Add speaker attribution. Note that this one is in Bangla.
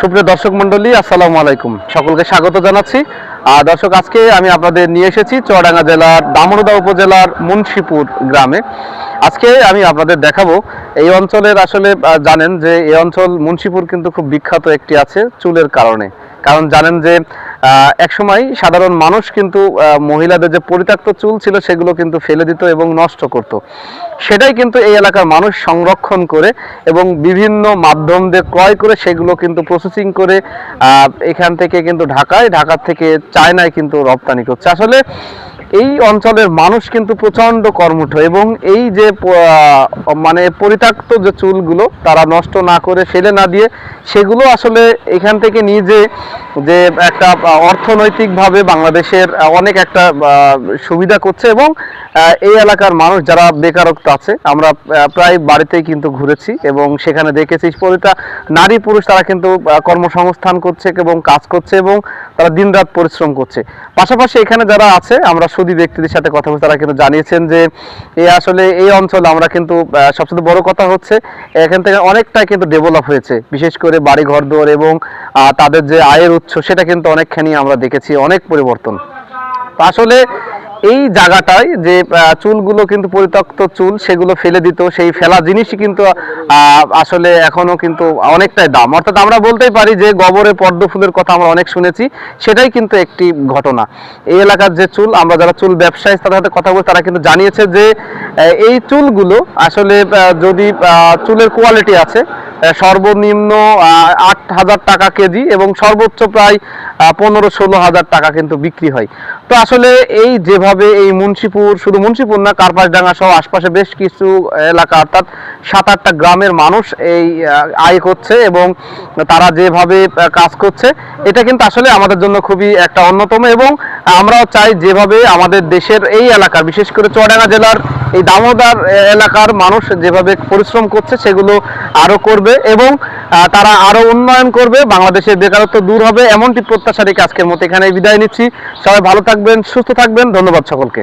Speaker 1: সুপ্রিয় দর্শক মন্ডলী আসসালামু আলাইকুম। সকলকে স্বাগত জানাচ্ছি। আর দর্শক, আজকে আমি আপনাদের নিয়ে এসেছি চুয়াডাঙ্গা জেলার দামরদা উপজেলার মুন্সিপুর গ্রামে। আজকে আমি আপনাদের দেখাবো, এই অঞ্চলের আসলে জানেন যে, এই অঞ্চল মুন্সিপুর কিন্তু খুব বিখ্যাত একটি আছে চুলের কারণে। কারণ জানেন যে এক একসময় সাধারণ মানুষ কিন্তু মহিলাদের যে পরিত্যক্ত চুল ছিল সেগুলো কিন্তু ফেলে দিত এবং নষ্ট করত। সেটাই কিন্তু এই এলাকার মানুষ সংরক্ষণ করে এবং বিভিন্ন মাধ্যম দিয়ে ক্রয় করে সেগুলো কিন্তু প্রসেসিং করে এখান থেকে কিন্তু ঢাকায় ঢাকা থেকে চায়নায় কিন্তু রপ্তানি করছে। আসলে এই অঞ্চলের মানুষ কিন্তু প্রচণ্ড কর্মঠ এবং এই যে মানে পরিত্যক্ত যে চুলগুলো তারা নষ্ট না করে ফেলে না দিয়ে সেগুলো আসলে এখান থেকে নিয়ে যে যে একটা অর্থনৈতিকভাবে বাংলাদেশের অনেক একটা সুবিধা করছে এবং এই এলাকার মানুষ যারা বেকারত্ব আছে, আমরা প্রায় বাড়িতেই কিন্তু ঘুরেছি এবং সেখানে দেখেছি প্রতিটা নারী পুরুষ তারা কিন্তু কর্মসংস্থান করছে এবং কাজ করছে এবং তারা দিনরাত পরিশ্রম করছে। পাশাপাশি এখানে যারা আছে, আমরা সুদী ব্যক্তিদের সাথে কথা বলছে, তারা কিন্তু জানিয়েছেন যে এই আসলে এই অঞ্চল আমরা কিন্তু সবচেয়ে বড় কথা হচ্ছে এখান থেকে অনেকটাই কিন্তু ডেভেলপ হয়েছে। বিশেষ করে বাড়ি ঘর দোর এবং তাদের যে আয়ের উৎস, সেটা কিন্তু অনেকখানি আমরা দেখেছি, অনেক পরিবর্তন। আসলে এই জায়গাটায় যে চুলগুলো কিন্তু পরিত্যক্ত চুল, সেগুলো ফেলে দিত, সেই ফেলা জিনিসই কিন্তু আসলে এখনও কিন্তু অনেকটাই দাম। অর্থাৎ আমরা বলতেই পারি যে, গবরে পদ্ম ফুলের কথা আমরা অনেক শুনেছি, সেটাই কিন্তু একটি ঘটনা। এই এলাকার যে চুল, আমরা যারা চুল ব্যবসায়ী, তাদের সাথে কথা বলছি তারা কিন্তু জানিয়েছে যে এই চুলগুলো আসলে যদি চুলের কোয়ালিটি আছে সর্বনিম্ন আট হাজার টাকা কেজি এবং সর্বোচ্চ প্রায় পনেরো ষোলো হাজার টাকা কিন্তু বিক্রি হয়। তো আসলে এই যেভাবে এই মুন্সিপুর, শুধু মুন্সিপুর না, কার্পাসডাঙ্গা সহ আশপাশে বেশ কিছু এলাকা অর্থাৎ সাত আটটা গ্রামের মানুষ এই আয় করছে এবং তারা যেভাবে কাজ করছে, এটা কিন্তু আসলে আমাদের জন্য খুবই একটা অন্যতম এবং আমরাও চাই যেভাবে আমাদের দেশের এই এলাকার, বিশেষ করে চুয়াডাঙ্গা জেলার এই দামোদর এলাকার মানুষ যেভাবে পরিশ্রম করছে সেগুলো আরও করবে এবং তারা আরও উন্নয়ন করবে, বাংলাদেশের বেকারত্ব দূর হবে, এমনটি প্রত্যাশা রেখে আজকের মতো এখানে বিদায় নিচ্ছি। সবাই ভালো থাকবেন, সুস্থ থাকবেন, ধন্যবাদ সকলকে।